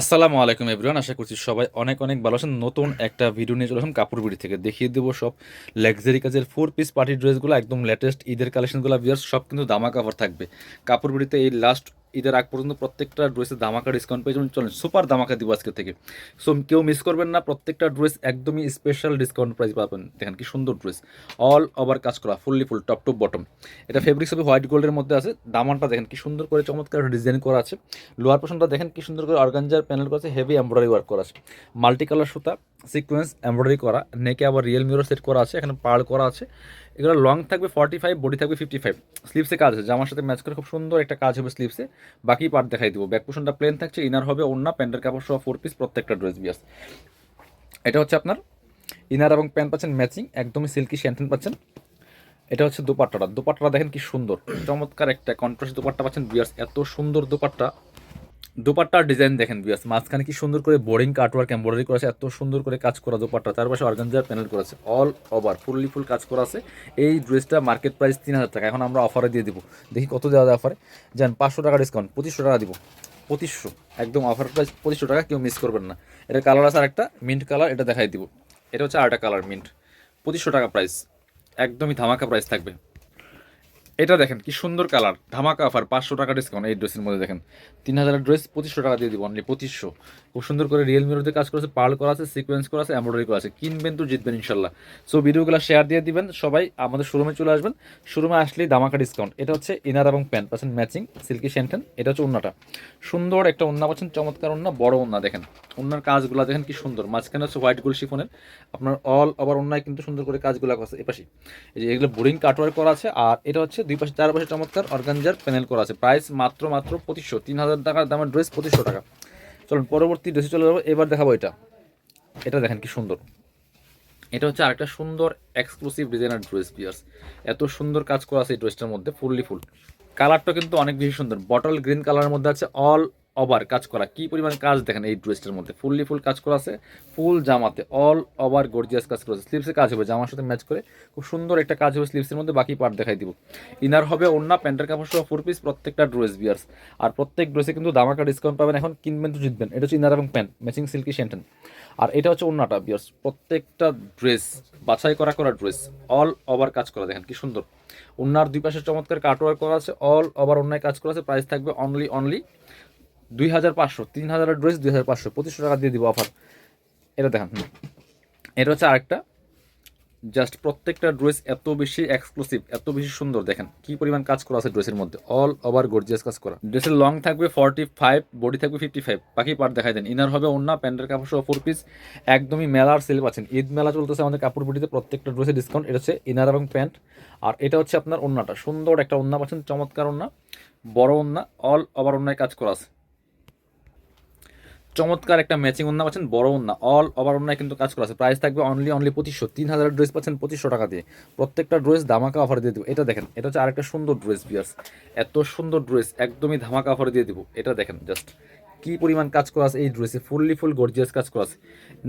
আসসালামু আলাইকুম এভরিওয়ান, আশা করছি সবাই অনেক অনেক ভালো আছেন। নতুন একটা ভিডিও নিয়ে চলেছেন কাপড় বিড়ি থেকে। দেখিয়ে দেবো সব লাক্সারি কাজের ফোর পিস পার্টি ড্রেসগুলো একদম লেটেস্ট ঈদের কালেকশনগুলো বিয়ার সব কিন্তু দামা কাপড় থাকবে। কাপড় বিড়িতে এই লাস্ট ঈদের আগ পর্যন্ত প্রত্যেকটা ড্রেসে ধামাকা ডিসকাউন্ট পেয়ে যাবেন। চলেন সুপার ধামাকা দিব আজকে থেকে। সো কেউ মিস করবেন না, প্রত্যেকটা ড্রেস একদমই স্পেশাল ডিসকাউন্ট প্রাইস পাবেন। দেখেন কি সুন্দর ড্রেস অল ওভার কাজ করা fully full top to bottom এটা ফেব্রিক্স হবে হোয়াইট গোল্ডের মধ্যে আছে। দামানটা দেখেন কি সুন্দর করে চমৎকার ডিজাইন করা আছে। লোয়ার পোর্শনটা দেখেন কি সুন্দর করে অর্গানজার প্যানেল করা আছে। হেভি এমব্রয়ডারি ওয়ার্ক করা আছে। মাল্টি কালার সুতা সিকোয়েন্স এমব্রয়ডারি করা। নেকে আবার রিয়েল মিরর সেট করা আছে। এখানে পার্ল করা আছে। এগুলো লং থাকবে ফর্টি ফাইভ বডি থাকবে ফিফটি ফাইভ স্লিপসে কাজ আছে, জামার সাথে ম্যাচ করে খুব সুন্দর একটা কাজ হবে স্লিপসে বাকি পার্ট দেখাই দিব। ব্যাক পোর্শনটা প্লেন থাকছে ইনার হবে অন্য প্যান্টের কাপড় সহ ফোর পিস প্রত্যেকটা ড্রেস বিয়াস। এটা হচ্ছে আপনার ইনার এবং প্যান্ট পাচ্ছেন ম্যাচিং একদমই সিল্কি শ্যান্টেন পাচ্ছেন। এটা হচ্ছে দোপাট্টাটা। দোপাট্টাটা দেখেন কি সুন্দর। চমৎকার একটা কন্ট্রাস্ট দোপাট্টা পাচ্ছেন বিয়ার্স এত সুন্দর দোপাট্টা। দোপাট্টার ডিজাইন দেখেন বিয়াস মাঝখানে কি সুন্দর করে বোরিং কাটওয়ার্ক এমব্রয়ডারি করেছে এত সুন্দর করে কাজ করা দোপাট্টা, তার পাশে অর্গানজার প্যানেল করেছে অল ওভার ফুললি ফুল কাজ করা আছে। এই ড্রেসটা মার্কেট প্রাইস তিন হাজার টাকা, এখন আমরা অফারে দিয়ে দিব। দেখি কত দেওয়া যায় অফারে যান পাঁচশো টাকা ডিসকাউন্ট পঁচিশশো টাকা দিব। পঁচিশশো, একদম অফার প্রাইস পঁচিশশো টাকা, কেউ মিস করবেন না। এটার কালার আছে আরেকটা মিন্ট কালার এটা দেখাই দিব। এটা হচ্ছে আরেকটা কালার মিন্ট পঁচিশশো টাকা প্রাইস একদমই ধামাকা প্রাইস থাকবে। এটা দেখেন, কি সুন্দর কালার। ধামাকা অফার পাঁচশো টাকা ডিসকাউন্ট এই ড্রেসের মধ্যে দেখেন। তিন হাজারের ড্রেস, পঁচিশশো টাকা দিয়ে দিব অনলি পঁচিশশো। খুব সুন্দর করে রিয়েল মিরোতে কাজ করেছে পার্ল করা আছে সিকোয়েন্স করা আছে এমব্রয়ডারি করা আছে। কিনবেন তো, জিতবেন ইনশাল্লাহ। সো ভিডিওগুলো শেয়ার দিয়ে দিবেন, সবাই আমাদের শোরুমে চলে আসবেন। শোরুমে আসলেই ধামাকা ডিসকাউন্ট এটা হচ্ছে ইনার এবং প্যান্ট পাচ্ছেন ম্যাচিং সিল্কি শ্যান্টেন এটা হচ্ছে ওন্নাটা। সুন্দর একটা ওন্না পাচ্ছেন, চমৎকার ওন্না, বড় ওন্না দেখেন। ওন্নার কাজগুলো দেখেন কি সুন্দর, মাঝখানে হচ্ছে হোয়াইট গোল শিফনের আপনার অল ওভার ওন্নায় কিন্তু সুন্দর করে কাজগুলো আছে এপাশে এই যে এগুলো বোরিং কাটওয়ার করা আছে, আর এটা হচ্ছে দুই পাশে, চার পাশে চমৎকার অর্গানজার প্যানেল করা আছে। প্রাইস মাত্র মাত্র পঁচিশশো। তিন হাজার টাকার দামের ড্রেস পঁচিশশো টাকা। চলুন, পরবর্তী ড্রেসে চলে যাব। এবার দেখাবো এটা। এটা দেখেন কি সুন্দর। এটা হচ্ছে আরেকটা সুন্দর এক্সক্লুসিভ ডিজাইনার ড্রেস পিয়ার্স এত সুন্দর কাজ করা আছে এই ড্রেসটার মধ্যে, ফুললি ফুল। কালারটা কিন্তু অনেক বেশি সুন্দর। বটল গ্রিন কালারের মধ্যে আছে অল ওভার কাজ করা। কি পরিমাণ কাজ? দেখেন এই ড্রেসটার মধ্যে ফুললি ফুল কাজ করা আছে। ফুল জামাতে অল ওভার গর্জিয়াস কাজ করা আছে। কাজ হবে, জামার সাথে ম্যাচ করে খুব সুন্দর একটা কাজ হবে স্লিপসের মধ্যে। বাকি পার্ট দেখাই দিব। ইনার হবে অন্য প্যান্টের কাপড় সহ ফোর পিস প্রত্যেকটা ড্রেস বিয়ার্স আর প্রত্যেক ড্রেসে কিন্তু দামাকা ডিসকাউন্ট পাবেন। এখন কিনবেন তো জিতবেন। এটা হচ্ছে ইনার এবং প্যান্ট ম্যাচিং সিল্কি শ্যান্টেন আর এটা হচ্ছে অন্যটা বিয়ার্স প্রত্যেকটা ড্রেস বাছাই করা করা ড্রেস অল ওভার কাজ করা। দেখেন কি সুন্দর। অন্যার দুই পাশে চমৎকার কাটওয়ার করা আছে। অল ওভার অন্যায় কাজ করা আছে। প্রাইস থাকবে অনলি অনলি দুই হাজার পাঁচশো, তিন হাজারের ড্রেস দুই হাজার পাঁচশো, পঁচিশশো টাকা দিয়ে দিব অফার। এটা দেখেন এটা হচ্ছে আরেকটা। জাস্ট প্রত্যেকটা ড্রেস এত বেশি এক্সক্লুসিভ এত বেশি সুন্দর, দেখেন, কি পরিমাণ কাজ করা আছে ড্রেসের মধ্যে। অল ওভার গর্জিয়াস কাজ করা। ড্রেসের লং থাকবে ফর্টি ফাইভ বডি থাকবে ফিফটি ফাইভ বাকি পার্ট দেখাই দেন। ইনার হবে অন্য প্যান্টের কাপড় সহ ফোর পিস একদমই মেলার সেল পাচ্ছেন। ঈদ মেলা চলতেছে আমাদের কাপড় বুটিতে প্রত্যেকটা ড্রেসে ডিসকাউন্ট এটা হচ্ছে ইনার এবং প্যান্ট। আর এটা হচ্ছে আপনার অন্যটা সুন্দর একটা অন্য পাচ্ছেন, চমৎকার অন্য বড় অন্য অল ওভার অন্যায় কাজ করা আছে। চমৎকার একটা ম্যাচিং ওন্না পাচ্ছেন, বড় ওন্না অল ওভার ওন্নায় কিন্তু কাজ করা আছে। প্রাইস থাকবে অনলি অনলি পঁচিশশো, তিন হাজার ড্রেস পাচ্ছেন পঁচিশশো টাকা দিয়ে। প্রত্যেকটা ড্রেস ধামাকা অফার দিয়ে দেবো। এটা দেখেন, এটা হচ্ছে আরেকটা সুন্দর ড্রেস বিয়ার্স এত সুন্দর ড্রেস একদমই ধামাকা অফার দিয়ে দেবো। এটা দেখেন জাস্ট কি পরিমাণ কাজ করা আছে, এই ড্রেসে ফুললি ফুল গর্জিয়াস কাজ করা আছে।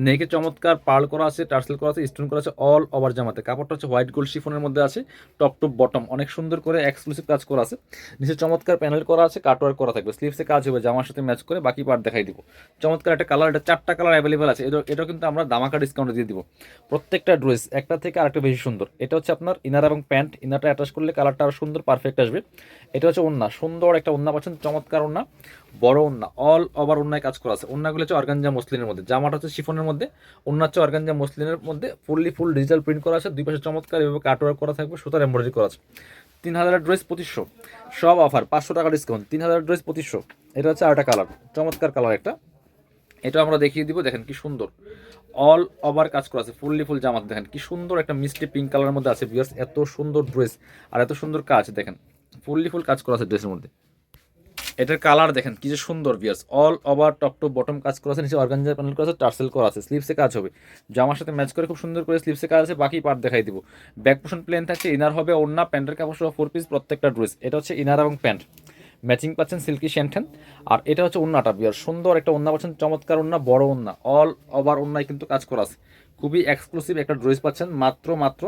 নেকে চমৎকার পার্ল করা আছে, টার্সেল করা আছে স্টোন করা আছে অল ওভার জামাতে। কাপড়টা হচ্ছে হোয়াইট গোল্ড শিফনের মধ্যে আছে টপ টপ বটম অনেক সুন্দর করে এক্সক্লুসিভ কাজ করা আছে। নিচে চমৎকার প্যানেল করা আছে কাটওয়ার্ক করা থাকবে। স্লিভসে কাজ হবে, জামার সাথে ম্যাচ করে বাকি পার্ট দেখাই দিব। চমৎকার একটা কালার এটা চারটা কালার অ্যাভেলেবেল আছে। এটা কিন্তু আমরা দামাকা ডিসকাউন্টে দিয়ে দিব। প্রত্যেকটা ড্রেস একটা থেকে আরেকটা বেশি সুন্দর। এটা হচ্ছে আপনার ইনার এবং প্যান্ট ইনারটা অ্যাটাচ করলে কালারটা আরও সুন্দর পারফেক্ট আসবে। এটা হচ্ছে ওন্না সুন্দর একটা ওন্না পাচ্ছেন, চমৎকার ওন্না বড় ওন্না অল ওভার অন্যায় কাজ করা আছে। ওন্নাগুলো হচ্ছে অর্গানজা মসলিনের মধ্যে। জামাটা হচ্ছে শিফনের মধ্যে। অন্য হচ্ছে অর্গানজা মসলিনের মধ্যে ফুললি ফুল ডিজিটাল প্রিন্ট করা আছে। দুই পাশে চমৎকার এভাবে কাটওয়ার্ক করা থাকবে, সুতার এমব্রয়ডারি করা আছে। তিন হাজারের ড্রেস পঁচিশশো। সব অফার, পাঁচশো টাকা ডিসকাউন্ট। তিন হাজার ড্রেস পঁচিশশো। এটা হচ্ছে আরেকটা কালার, চমৎকার কালার একটা। এটা আমরা দেখিয়ে দিব, দেখেন কি সুন্দর। অল ওভার কাজ করা আছে, ফুললি ফুল জামাত দেখেন কি সুন্দর একটা মিষ্টি পিঙ্ক কালারের মধ্যে আছে বিয়ার্স এত সুন্দর ড্রেস আর এত সুন্দর কাজ, দেখেন। ফুললি ফুল কাজ করা আছে ড্রেসের মধ্যে। এটার কালার দেখেন, কি যে সুন্দর বিয়ার্স all over top to bottom কাজ করা আছে, নিচে অর্গানজার প্যানেল করা আছে টার্সেল করা আছে স্লিপসে কাজ হবে। জামার সাথে ম্যাচ করে খুব সুন্দর করে স্লিপসে কাজ আছে, বাকি পার্ট দেখাই দিব। ব্যাক পোর্শন প্লেন থাকছে ইনার হবে ওন্না প্যান্টের কাপড় সহ ফোর পিস প্রত্যেকটা ড্রেস এটা হচ্ছে ইনার এবং প্যান্ট ম্যাচিং পাচ্ছেন সিল্কি শ্যান্টেন আর এটা হচ্ছে ওন্নাটা বিয়ার সুন্দর একটা ওন্না পাচ্ছেন, চমৎকার ওন্না বড় ওন্না অল ওভার ওন্নায় কিন্তু কাজ করা আছে। খুবই এক্সক্লুসিভ একটা ড্রেস পাচ্ছেন, মাত্র মাত্র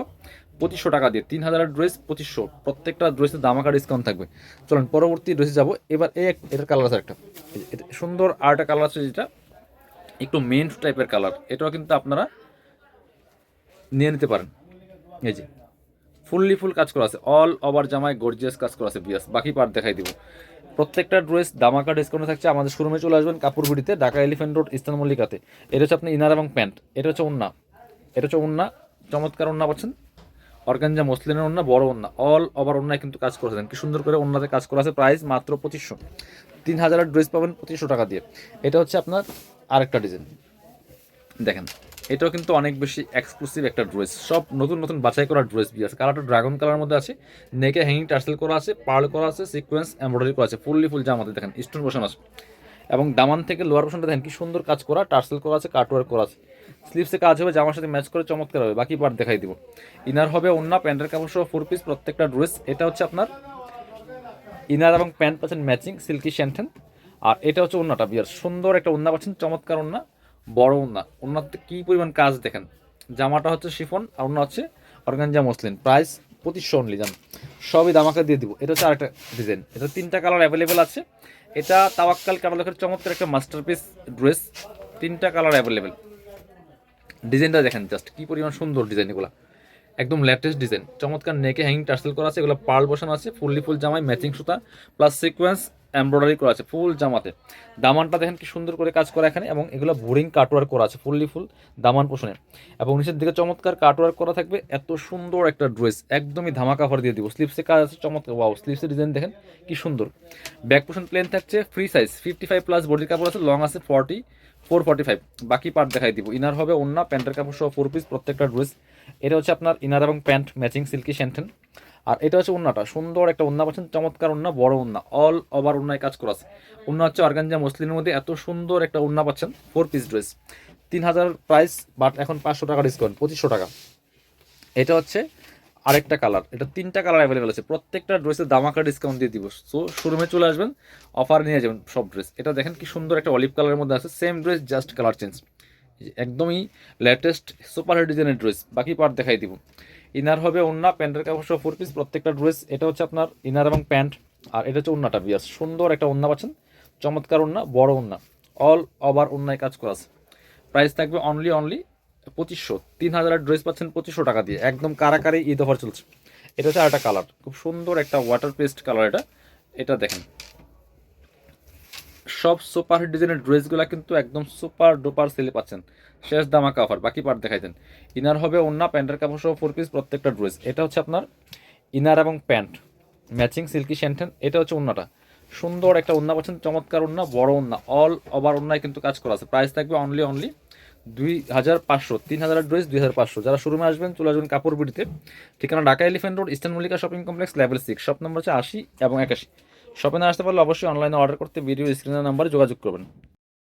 পঁচিশশো টাকা দিয়ে। তিন হাজারের ড্রেস পঁচিশশো। প্রত্যেকটা ড্রেসের দামাকা ডিসকাউন্ট থাকবে। চলুন, পরবর্তী ড্রেসে যাব। এবার এই এটার কালার আছে একটা। সুন্দর আর একটা কালার আছে যেটা। একটু মেন টাইপের কালার এটাও কিন্তু আপনারা নিয়ে নিতে পারেন। এই যে ফুললি ফুল কাজ করা আছে। অল ওভার জামায় গর্জিয়াস কাজ করা আছে বিয়াস বাকি পার্ট দেখাই দিব। প্রত্যেকটা ড্রেস দামাকা ডিসকাউন্ট থাকছে। আমাদের শোরুমে চলে আসবেন কাপুরবিড়িতে ঢাকা এলিফেন্ট রোড ইস্তান মল্লিকাতে এটা হচ্ছে আপনি ইনার এবং প্যান্ট এটা হচ্ছে ওন্না এটা হচ্ছে ওন্না চমৎকার ওন্না পাচ্ছেন। অর্গানজা মসলিনের ওন্না বড় ওন্না অল ওভার ওন্নায় কিন্তু কাজ করেছেন। কি সুন্দর করে ওন্নাতে কাজ করা আছে প্রাইস মাত্র পঁচিশশো। তিন হাজারের ড্রেস পাবেন পঁচিশশো টাকা দিয়ে। এটা হচ্ছে আপনার আরেকটা ডিজাইন দেখেন, এটাও কিন্তু অনেক বেশি এক্সক্লুসিভ একটা ড্রেস সব নতুন নতুন বাছাই করা ড্রেস বি আছে। কালারটা ড্রাগন কালার মধ্যে আছে। নেকে হ্যাঙ্গিং টার্সেল করা আছে পার্ল করা আছে সিকোয়েন্স এমব্রয়ডারি করা আছে। ফুললি ফুল জামাতে দেখেন স্টোন বসানো আছে। এবং দামান থেকে লোয়ার পোর্শনটা দেখেন, কি সুন্দর কাজ করা টার্সেল করা আছে কাটওয়ার্ক করা আছে। স্লিভসে কাজ হবে, জামার সাথে ম্যাচ করে চমৎকার হবে। বাকি পার্ট দেখাই দিব। ইনার হবে অন্য প্যান্টের কাপড় সহ ফোর পিস প্রত্যেকটা ড্রেস এটা হচ্ছে আপনার ইনার এবং প্যান্ট পাচ্ছেন ম্যাচিং সিল্কি শ্যান্টেন আর এটা হচ্ছে ওন্নাটা বিয়ার সুন্দর একটা ওন্না পাচ্ছেন, চমৎকার ওন্না বড় ওন্না ওন্নাতে কী পরিমাণ কাজ দেখেন? জামাটা হচ্ছে শিফন আর ওন্না হচ্ছে অর্গানজা মসলিন প্রাইস পঁচিশশো অনলি জান। সবই দামাকে দিয়ে দিব। এটা হচ্ছে আরেকটা ডিজাইন এটা তিনটা কালার অ্যাভেলেবেল আছে। এটা তাওয়াক্কাল কাটালকের চমৎকার একটা মাস্টারপিস ড্রেস তিনটা কালার অ্যাভেলেবেল ডিজাইনটা দেখেন জাস্ট কি পরিমাণ সুন্দর ডিজাইন এগুলো। একদম লেটেস্ট ডিজাইন চমৎকার নেকে হ্যাঙ্গিং টার্সেল করা আছে, এগুলো পার্ল বসানো আছে, ফুললি ফুল জামাই ম্যাচিং সুতা প্লাস সিকোয়েন্স এমব্রয়ডারি করা আছে, ফুল জামাতে। দামানটা দেখেন কি সুন্দর করে কাজ করা এখানে, এবং এগুলো বোরিং কাটওয়ার্ক করা আছে, ফুললি ফুল, দামান পোষণে। এবং নিচের দিকে চমৎকার কাটওয়ার্ক করা থাকবে, এত সুন্দর একটা ড্রেস, একদমই ধামাকা অফার দিয়ে দিব। স্লিপসে কাজ আছে, চমৎকার ওয়াও স্লিপসের ডিজাইন দেখেন, কি সুন্দর। ব্যাক পোষণ প্লেন থাকছে free size fifty five plus বডির কাপড় আছে লং আছে ফর্টি ফোর ফর্টি ফাইভ বাকি পার্ট দেখাই দিব। ইনার হবে অন্য প্যান্টের কাপড় সহ ফোর পিস প্রত্যেকটা ড্রেস। এটা হচ্ছে আপনার ইনার এবং প্যান্ট ম্যাচিং সিল্কি শ্যান্টেন আর এটা হচ্ছে উন্নাটা। সুন্দর একটা উন্না পাচ্ছেন, চমৎকার উন্না, বড় উন্না অল ওভার উন্নায় কাজ করা আছে। উন্না হচ্ছে অর্গানজা মুসলিমের মধ্যে এত সুন্দর একটা উন্না পাচ্ছেন ফোর পিস ড্রেস তিন হাজার প্রাইস বাট এখন পাঁচশো টাকা ডিসকাউন্ট পঁচিশশো টাকা। এটা হচ্ছে আরেকটা কালার এটা তিনটা কালার অ্যাভেলেবেল আছে। প্রত্যেকটা ড্রেসের দামাকা ডিসকাউন্ট দিয়ে দিব। সো শোরুমে চলে আসবেন অফার নিয়ে যাবেন সব ড্রেস এটা দেখেন কি সুন্দর একটা অলিভ কালারের মধ্যে আছে same dress just colour change একদমই লেটেস্ট সুপার হিট ডিজাইনের ড্রেস বাকি পার্ট দেখাই দিব। ইনার হবে ওন্না প্যান্টের কাপড় সহ ফোর পিস প্রত্যেকটা ড্রেস এটা হচ্ছে আপনার ইনার এবং প্যান্ট আর এটা হচ্ছে ওন্নাটা বিয়াস। সুন্দর একটা ওন্না পাচ্ছেন, চমৎকার ওন্না বড় ওন্না অল ওভার ওন্নায় কাজ করা আছে। প্রাইস থাকবে অনলি অনলি পঁচিশশো। তিন হাজারের ড্রেস পাচ্ছেন পঁচিশশো টাকা দিয়ে। একদম কারাকারি ঈদ অফার চলছে। এটা হচ্ছে আরেকটা কালার খুব সুন্দর একটা ওয়াটার পেস্ট কালার এটা। এটা দেখেন। সব সুপার হিট ডিজাইনের ড্রেসগুলো কিন্তু একদম সুপার ডুপার সেলে পাচ্ছেন। শেষ দামা কাভার বাকি পার্ট দেখাইতেন। ইনার হবে অন্য প্যান্টের কাপড় সহ ফোর পিস প্রত্যেকটা ড্রেস এটা হচ্ছে আপনার ইনার এবং প্যান্ট ম্যাচিং সিল্কি শ্যান্টেন এটা হচ্ছে অন্যটা সুন্দর একটা ওন্না পাচ্ছেন, চমৎকার ওন্না বড় ওন্না অল ওভার ওন্নায় কিন্তু কাজ করা আছে। প্রাইস থাকবে অনলি অনলি দুই হাজার পাঁচশো, তিন হাজার ড্রেস দুই হাজার পাঁচশো। যারা শোরুমে আসবেন, চলে আসবেন কাপড় বিড়িতে ঠিকানা Dhaka Elephant Road, Eastern Mallika shopping complex level six shop number হচ্ছে আশি এবং একাশি। শপে না আসতে পারলে অবশ্যই অনলাইনে অর্ডার করতে ভিডিও স্ক্রিনের নাম্বারে যোগাযোগ করবেন।